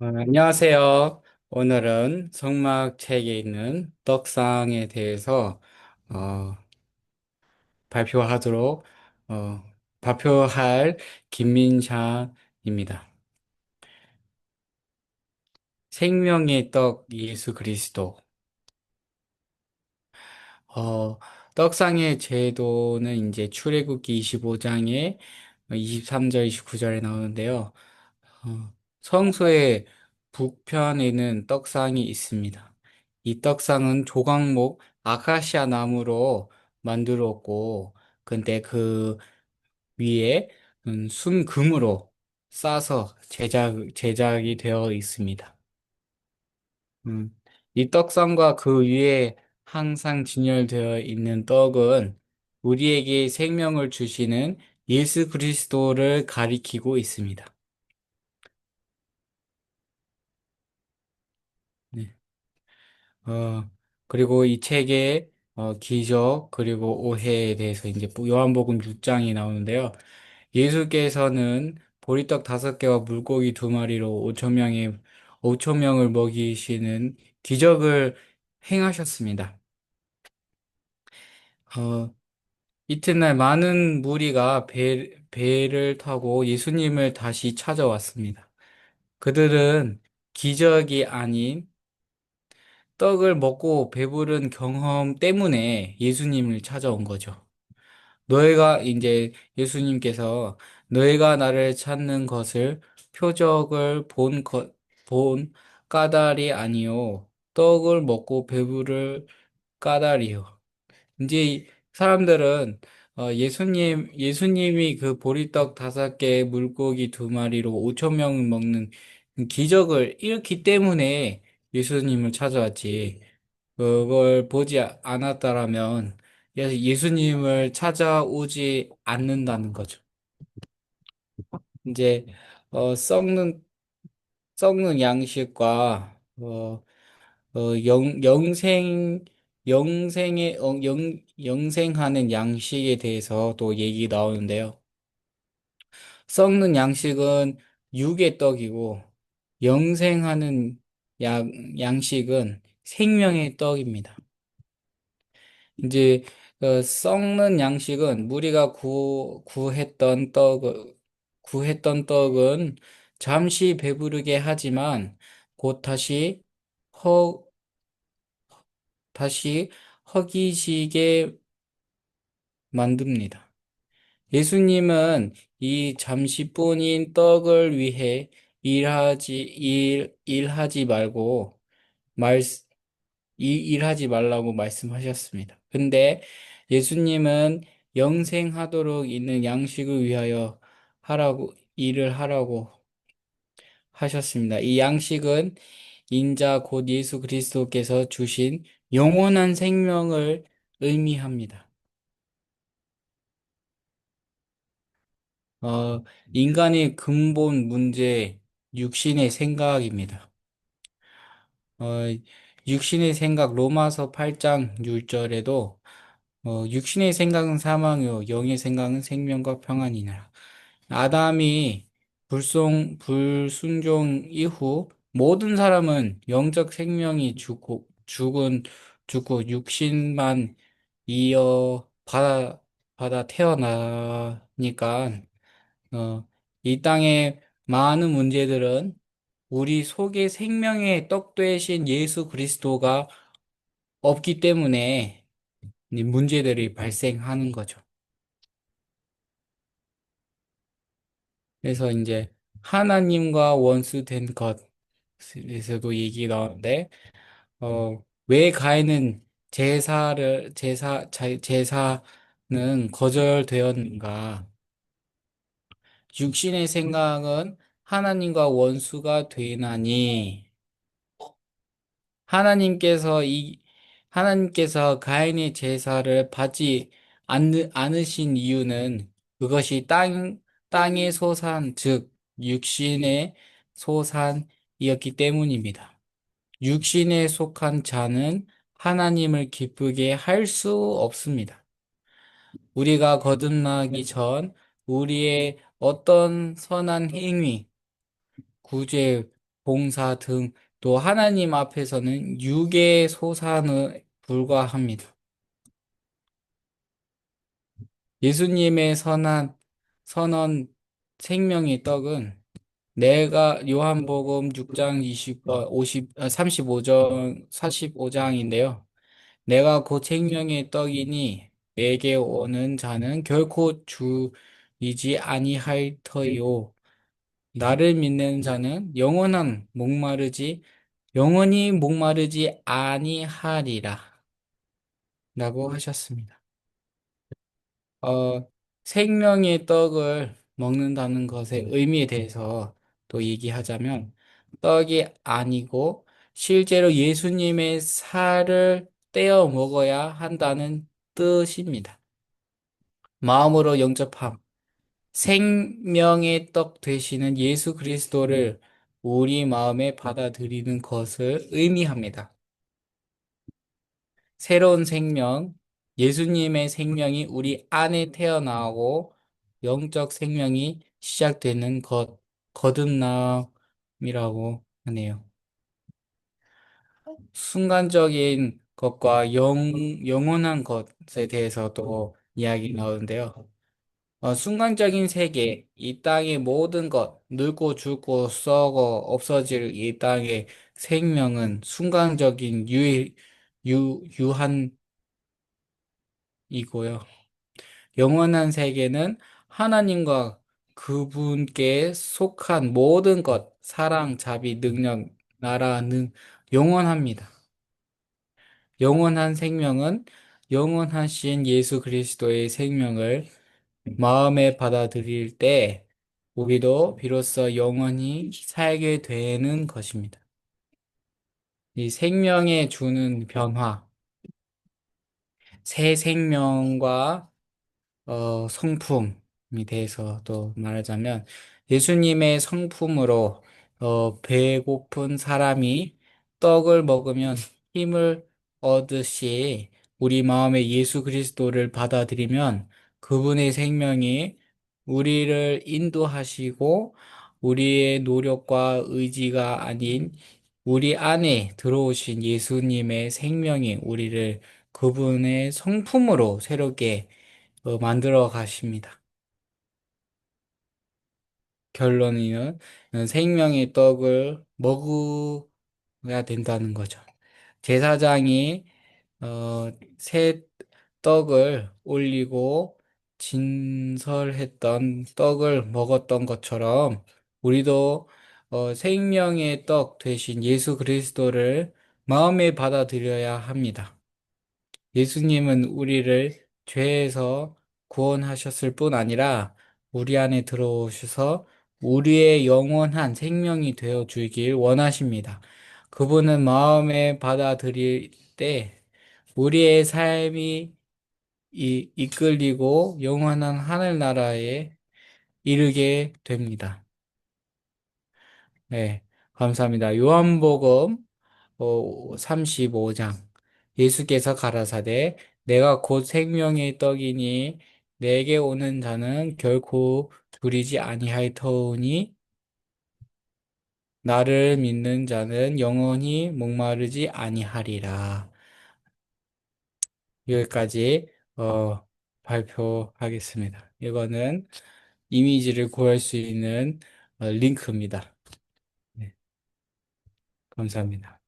어, 안녕하세요. 오늘은 성막 책에 있는 떡상에 대해서 어, 발표하도록 어, 발표할 김민샤입니다. 생명의 떡 예수 그리스도. 어, 떡상의 제도는 이제 출애굽기 25장에 23절, 29절에 나오는데요. 어, 성소의 북편에는 떡상이 있습니다. 이 떡상은 조각목 아카시아 나무로 만들었고, 근데 그 위에 음, 순금으로 싸서 제작, 제작이 되어 있습니다. 음, 이 떡상과 그 위에 항상 진열되어 있는 떡은 우리에게 생명을 주시는 예수 그리스도를 가리키고 있습니다. 어, 그리고 이 책의 어, 기적 그리고 오해에 대해서 이제 요한복음 6장이 나오는데요. 예수께서는 보리떡 다섯 개와 물고기 두 마리로 오천 명의 오천 명을 먹이시는 기적을 행하셨습니다. 어, 이튿날 많은 무리가 배, 배를 타고 예수님을 다시 찾아왔습니다. 그들은 기적이 아닌 떡을 먹고 배부른 경험 때문에 예수님을 찾아온 거죠. 너희가 이제 예수님께서 너희가 나를 찾는 것을 표적을 본 것, 본 까닭이 아니요 떡을 먹고 배부를 까닭이요. 이제 이 사람들은 어, 예수님 예수님이 그 보리떡 다섯 개 물고기 두 마리로 오천 명 먹는 기적을 일으키 때문에 예수님을 찾아왔지. 그걸 보지 않았다라면 예- 예수님을 찾아오지 않는다는 거죠. 이제 어, 썩는 썩는 양식과 어, 어, 영, 영생 영생의 어, 영, 영생하는 양식에 대해서 또 얘기 나오는데요. 썩는 양식은 육의 떡이고 영생하는 양, 양식은 생명의 떡입니다. 이제 그 썩는 양식은 무리가 구, 구했던 떡, 구했던 떡은 잠시 배부르게 하지만 곧 다시 허, 다시 허기지게 만듭니다. 예수님은 이 잠시뿐인 떡을 위해 일하지, 일, 일하지 말고 말, 이 일하지 말라고 말씀하셨습니다. 근데 예수님은 영생하도록 있는 양식을 위하여 하라고, 일을 하라고 하셨습니다. 이 양식은 인자 곧 예수 그리스도께서 주신 영원한 생명을 의미합니다. 어, 인간의 근본 문제, 육신의 생각입니다. 어, 육신의 생각, 로마서 8장 6절에도 어, 육신의 생각은 사망이요, 영의 생각은 생명과 평안이니라. 아담이 불송, 불순종 이후 모든 사람은 영적 생명이 죽고, 죽은, 죽고 육신만 이어 받아, 받아 태어나니까, 어, 이 땅의 많은 문제들은 우리 속에 생명의 떡 되신 예수 그리스도가 없기 때문에 이 문제들이 발생하는 거죠. 그래서 이제 하나님과 원수 된 것에서도 얘기 나오는데, 어, 왜 가인은 제사를, 제사, 자- 제사는 거절되었는가? 육신의 생각은 하나님과 원수가 되나니, 하나님께서 이, 하나님께서 가인의 제사를 받지 않, 않으신 이유는 그것이 땅, 땅의 소산, 즉, 육신의 소산이었기 때문입니다. 육신에 속한 자는 하나님을 기쁘게 할 수 없습니다. 우리가 거듭나기 전 우리의 어떤 선한 행위, 구제, 봉사 등 또 하나님 앞에서는 유괴 소산에 불과합니다. 예수님의 선한 선언 생명의 떡은 내가 요한복음 6장 20, 어, 50, 어, 35장, 45장인데요. 내가 곧 생명의 떡이니 내게 오는 자는 결코 주이지 아니할 터요. 나를 믿는 자는 영원한 목마르지 영원히 목마르지 아니하리라. 라고 하셨습니다. 어, 생명의 떡을 먹는다는 것의 의미에 대해서 또 얘기하자면 떡이 아니고 실제로 예수님의 살을 떼어 먹어야 한다는 뜻입니다. 마음으로 영접함, 생명의 떡 되시는 예수 그리스도를 우리 마음에 받아들이는 것을 의미합니다. 새로운 생명, 예수님의 생명이 우리 안에 태어나고 영적 생명이 시작되는 것, 거듭남이라고 하네요. 순간적인 것과 영, 영원한 것에 대해서도 이야기 나오는데요. 어, 순간적인 세계, 이 땅의 모든 것, 늙고 죽고 썩어 없어질 이 땅의 생명은 순간적인 유, 유, 유한이고요. 영원한 세계는 하나님과 그분께 속한 모든 것, 사랑, 자비, 능력, 나라는 영원합니다. 영원한 생명은 영원하신 예수 그리스도의 생명을 마음에 받아들일 때 우리도 비로소 영원히 살게 되는 것입니다. 이 생명에 주는 변화, 새 생명과 어, 성품에 대해서 또 말하자면 예수님의 성품으로 어, 배고픈 사람이 떡을 먹으면 힘을 얻듯이 우리 마음에 예수 그리스도를 받아들이면 그분의 생명이 우리를 인도하시고 우리의 노력과 의지가 아닌 우리 안에 들어오신 예수님의 생명이 우리를 그분의 성품으로 새롭게 어, 만들어 가십니다. 결론은 생명의 떡을 먹어야 된다는 거죠. 제사장이 어, 새 떡을 올리고 진설했던 떡을 먹었던 것처럼 우리도 어, 생명의 떡 되신 예수 그리스도를 마음에 받아들여야 합니다. 예수님은 우리를 죄에서 구원하셨을 뿐 아니라 우리 안에 들어오셔서 우리의 영원한 생명이 되어 주길 원하십니다. 그분은 마음에 받아들일 때 우리의 삶이 이, 이끌리고 영원한 하늘나라에 이르게 됩니다. 네, 감사합니다. 요한복음 35장 예수께서 가라사대 내가 곧 생명의 떡이니 내게 오는 자는 결코 두리지 아니할 터우니 나를 믿는 자는 영원히 목마르지 아니하리라. 여기까지 어, 발표하겠습니다. 이거는 이미지를 구할 수 있는 어, 링크입니다. 네, 감사합니다.